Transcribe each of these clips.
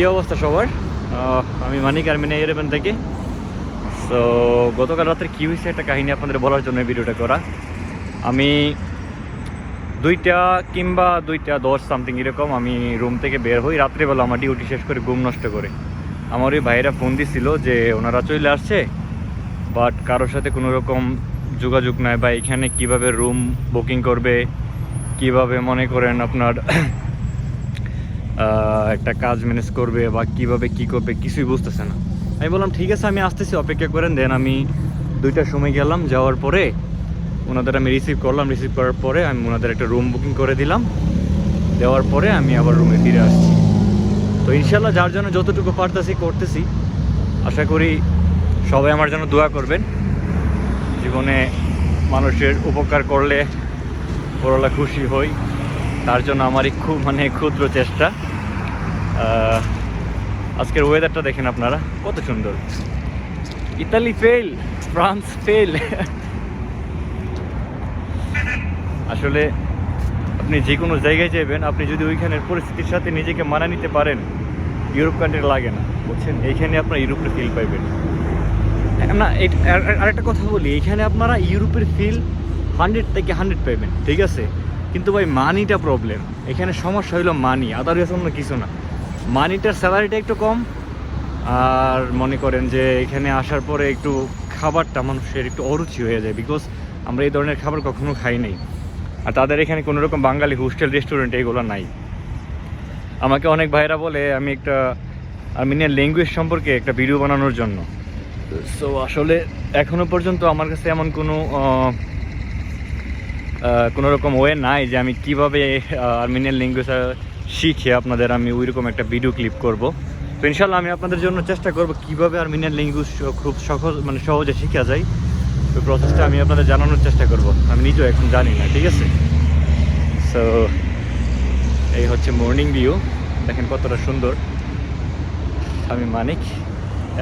কী অবস্থা সবার? আমি মানিক আর মিনে এলেভেন থেকে। সো গতকাল রাত্রে কী হয়েছে একটা কাহিনী আপনাদের বলার জন্য ভিডিওটা করা। আমি দুইটা কিংবা দুইটা দশ সামথিং এরকম আমি রুম থেকে বের হই, রাত্রেবেলা আমার ডিউটি শেষ করে ঘুম নষ্ট করে। আমার ওই ভাইয়েরা ফোন দিছিল যে ওনারা চলে আসছে বাট কারোর সাথে কোনো রকম যোগাযোগ নাই বা এখানে কীভাবে রুম বুকিং করবে, কীভাবে মনে করেন আপনার একটা কাজ ম্যানেজ করবে বা কীভাবে কি করবে কিছুই বুঝতেছে না। আমি বললাম, ঠিক আছে, আমি আসতেছি, অপেক্ষা করেন। দেন আমি দুইটার সময় গেলাম, যাওয়ার পরে ওনাদের আমি রিসিভ করলাম। রিসিভ করার পরে আমি ওনাদের একটা রুম বুকিং করে দিলাম। দেওয়ার পরে আমি আবার রুমে ফিরে আসছি। তো ইনশাল্লাহ যার জন্য যতটুকু পারতেছি, করতেছি। আশা করি সবাই আমার জন্য দোয়া করবেন। জীবনে মানুষের উপকার করলে বড়লা খুশি হই। তার জন্য আমারই খুব মানে ক্ষুদ্র চেষ্টা। আজকের ওয়েদারটা দেখেন আপনারা, কত সুন্দর। ইতালি ফেল ফ্রান্স ফেল আসলে আপনি যে কোনো জায়গায় যাবেন আপনি যদি ওইখানের পরিস্থিতির সাথে নিজেকে মানা নিতে পারেন ইউরোপ কান্ট্রি লাগে না। বুঝছেন? এইখানে আপনারা ইউরোপের ফিল পাইবেন। না আর- আর- আরেকটা কথা বলি, এখানে আপনারা ইউরোপের ফিল হান্ড্রেড থেকে হান্ড্রেড পাইবেন, ঠিক আছে? কিন্তু ভাই মানিটা প্রবলেম এখানে সমস্যা হইল মানি আদারওয়াইজ অন্য কিছু না। মানিটার স্যালারিটা একটু কম, আর মনে করেন যে এখানে আসার পরে একটু খাবারটা মানুষের একটু অরুচি হয়ে যায় বিকজ আমরা এই ধরনের খাবার কখনো খাই নাই। আর তাদের এখানে কোনো রকম বাঙালি হোস্টেল, রেস্টুরেন্ট এগুলো নাই। আমাকে অনেক ভাইরা বলে, আমি একটা আর্মেনিয়ান ল্যাঙ্গুয়েজ সম্পর্কে একটা ভিডিও বানানোর জন্য। সো আসলে এখনও পর্যন্ত আমার কাছে এমন কোনো কোনো রকম ওয়ে নাই যে আমি কীভাবে আর্মেনিয়ান ল্যাঙ্গুয়েজ শিখে আপনাদের আমি ওইরকম একটা ভিডিও ক্লিপ করব। তো ইনশাল্লাহ আমি আপনাদের জন্য চেষ্টা করব কীভাবে আর্মেনিয়ান ল্যাঙ্গুয়েজ খুব সহজ মানে সহজে শেখা যায়। ওই প্রসেসটা আমি আপনাদের জানানোর চেষ্টা করব। আমি নিজেও এখন জানি না, ঠিক আছে? সো এই হচ্ছে মর্নিং ভিউ দেখেন কতটা সুন্দর। আমি মানিক।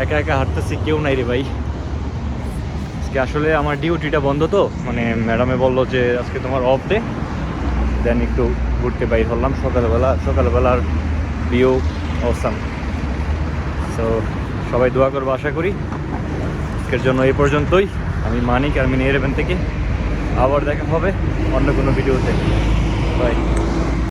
একা একা হাঁটতেছি, কেউ নাই রে ভাই। আজকে আসলে আমার ডিউটিটা বন্ধ তো। মানে ম্যাডামে বলল যে আজকে তোমার অফ ডে দেন একটু ঘুরতে বাইর হলাম। সকালবেলা সকালবেলার ভিউ অসাম। সো সবাই দোয়া করব আশা করি। আজকের জন্য এই পর্যন্তই। আমি মানিক আর মিনি ইলেভেন থেকে। আবার দেখা হবে অন্য কোনো ভিডিওতে। বাই